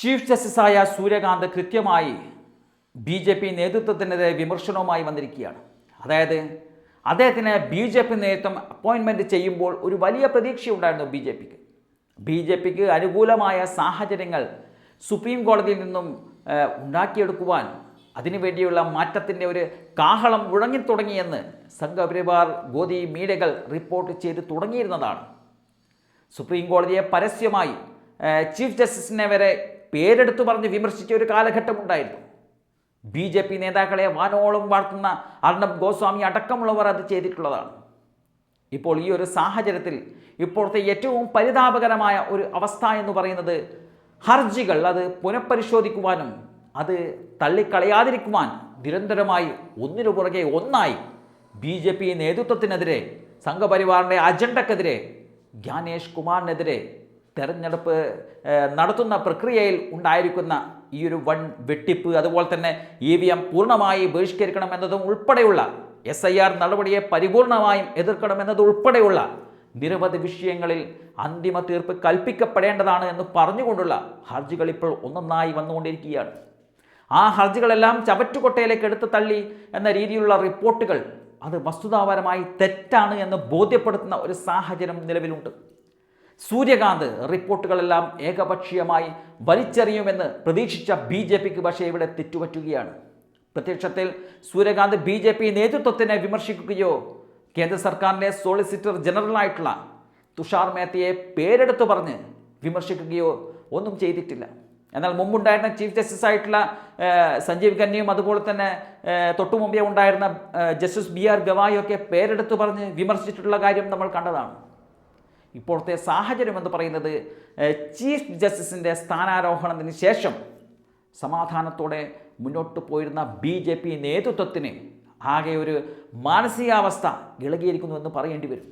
Chief ജസ്റ്റിസായ Suryakant കൃത്യമായി B J P നേതൃത്വത്തിനെതിരെ വിമർശനവുമായി വന്നിരിക്കുകയാണ്. അതായത് അദ്ദേഹത്തിന് ബി ജെ പി നേതൃത്വം അപ്പോയിൻമെന്റ് ചെയ്യുമ്പോൾ ഒരു വലിയ പ്രതീക്ഷയുണ്ടായിരുന്നു ബി ജെ പിക്ക്. ബി ജെ പിക്ക് അനുകൂലമായ സാഹചര്യങ്ങൾ സുപ്രീം കോടതിയിൽ നിന്നും ഉണ്ടാക്കിയെടുക്കുവാൻ അതിനുവേണ്ടിയുള്ള മാറ്റത്തിന്റെ ഒരു കാഹളം മുഴങ്ങിത്തുടങ്ങിയെന്ന് സംഘപരിവാർ ഗോതി മീഡിയകൾ റിപ്പോർട്ട് ചെയ്ത് തുടങ്ങിയിരുന്നതാണ്. സുപ്രീം കോടതിയെ പരസ്യമായി ചീഫ് ജസ്റ്റിസിനെ വരെ പേരെടുത്തു പറഞ്ഞ് വിമർശിച്ച ഒരു കാലഘട്ടമുണ്ടായിരുന്നു ബി ജെ പി നേതാക്കളെ വാനോളം വാഴ്ത്തുന്ന അർണബ് ഗോസ്വാമി അടക്കമുള്ളവർ അത് ചെയ്തിട്ടുള്ളതാണ്. ഇപ്പോൾ ഈ ഒരു സാഹചര്യത്തിൽ ഇപ്പോഴത്തെ ഏറ്റവും പരിതാപകരമായ ഒരു അവസ്ഥ എന്ന് പറയുന്നത് ഹർജികൾ അത് പുനഃപരിശോധിക്കുവാനും അത് തള്ളിക്കളയാതിരിക്കുവാൻ നിരന്തരമായി ഒന്നിനു പുറകെ ഒന്നായി ബി ജെ പി നേതൃത്വത്തിനെതിരെ സംഘപരിവാറിന്റെ അജണ്ടക്കെതിരെ ജ്ഞാനേഷ് കുമാറിനെതിരെ തെരഞ്ഞെടുപ്പ് നടത്തുന്ന പ്രക്രിയയിൽ ഉണ്ടായിരിക്കുന്ന ഈ ഒരു വൺ വെട്ടിപ്പ് അതുപോലെ തന്നെ ഇ വി എം പൂർണമായി ബഹിഷ്കരിക്കണം എന്നതും ഉൾപ്പെടെയുള്ള എസ് ഐ ആർ നടപടിയെ പരിപൂർണമായും എതിർക്കണമെന്നത് ഉൾപ്പെടെയുള്ള നിരവധി വിഷയങ്ങളിൽ അന്തിമ തീർപ്പ് കൽപ്പിക്കപ്പെടേണ്ടതാണ് എന്ന് പറഞ്ഞുകൊണ്ടുള്ള ഹർജികൾ ഇപ്പോൾ ഒന്നൊന്നായി വന്നുകൊണ്ടിരിക്കുകയാണ്. ആ ഹർജികളെല്ലാം ചവറ്റുകൊട്ടയിലേക്ക് എടുത്ത് തള്ളി എന്ന രീതിയിലുള്ള റിപ്പോർട്ടുകൾ അത് വസ്തുതാപരമായി തെറ്റാണ് എന്ന് ബോധ്യപ്പെടുത്തുന്ന ഒരു സാഹചര്യം നിലവിലുണ്ട്. സൂര്യകാന്ത് റിപ്പോർട്ടുകളെല്ലാം ഏകപക്ഷീയമായി വലിച്ചെറിയുമെന്ന് പ്രതീക്ഷിച്ച ബി ജെ പിക്ക് പക്ഷേ ഇവിടെ തെറ്റുപറ്റുകയാണ്. പ്രത്യക്ഷത്തിൽ സൂര്യകാന്ത് ബി ജെ പി നേതൃത്വത്തിനെ വിമർശിക്കുകയോ കേന്ദ്ര സർക്കാരിന്റെ സോളിസിറ്റർ ജനറലായിട്ടുള്ള തുഷാർ മേത്തയെ പേരെടുത്തു പറഞ്ഞ് വിമർശിക്കുകയോ ഒന്നും ചെയ്തിട്ടില്ല. എന്നാൽ മുമ്പുണ്ടായിരുന്ന ചീഫ് ജസ്റ്റിസ് ആയിട്ടുള്ള സഞ്ജീവ് ഖന്നയും അതുപോലെ തന്നെ തൊട്ടുമുമ്പേ തൊട്ടു മുമ്പേ ഉണ്ടായിരുന്ന ജസ്റ്റിസ് ബി ആർ ഗവായൊക്കെ പേരെടുത്തു പറഞ്ഞ് വിമർശിച്ചിട്ടുള്ള കാര്യം നമ്മൾ കണ്ടതാണ്. ഇപ്പോഴത്തെ സാഹചര്യം എന്ന് പറയുന്നത് ചീഫ് ജസ്റ്റിസിന്റെ സ്ഥാനാരോഹണത്തിന് ശേഷം സമാധാനത്തോടെ മുന്നോട്ട് പോയിരുന്ന ബി ജെ പി നേതൃത്വത്തിന് ആകെ ഒരു മാനസികാവസ്ഥ ഇളകിയിരിക്കുന്നു എന്ന് പറയേണ്ടി വരും.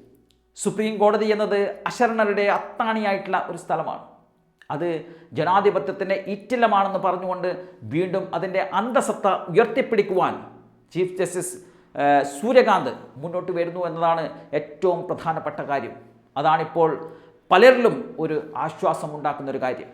സുപ്രീം കോടതി എന്നത് അശരണരുടെ അത്താണിയായിട്ടുള്ള ഒരു സ്ഥലമാണ്. അത് ജനാധിപത്യത്തിന്റെ ഇറ്റിലമാണെന്ന് പറഞ്ഞുകൊണ്ട് വീണ്ടും അതിന്റെ അന്തസത്ത ഉയർത്തിപ്പിടിക്കുവാൻ ചീഫ് ജസ്റ്റിസ് സൂര്യകാന്ത് മുന്നോട്ട് വരുന്നു എന്നതാണ് ഏറ്റവും പ്രധാനപ്പെട്ട കാര്യം. അതാണിപ്പോൾ പലരിലും ഒരു ആശ്വാസം ഉണ്ടാക്കുന്ന ഒരു കാര്യം.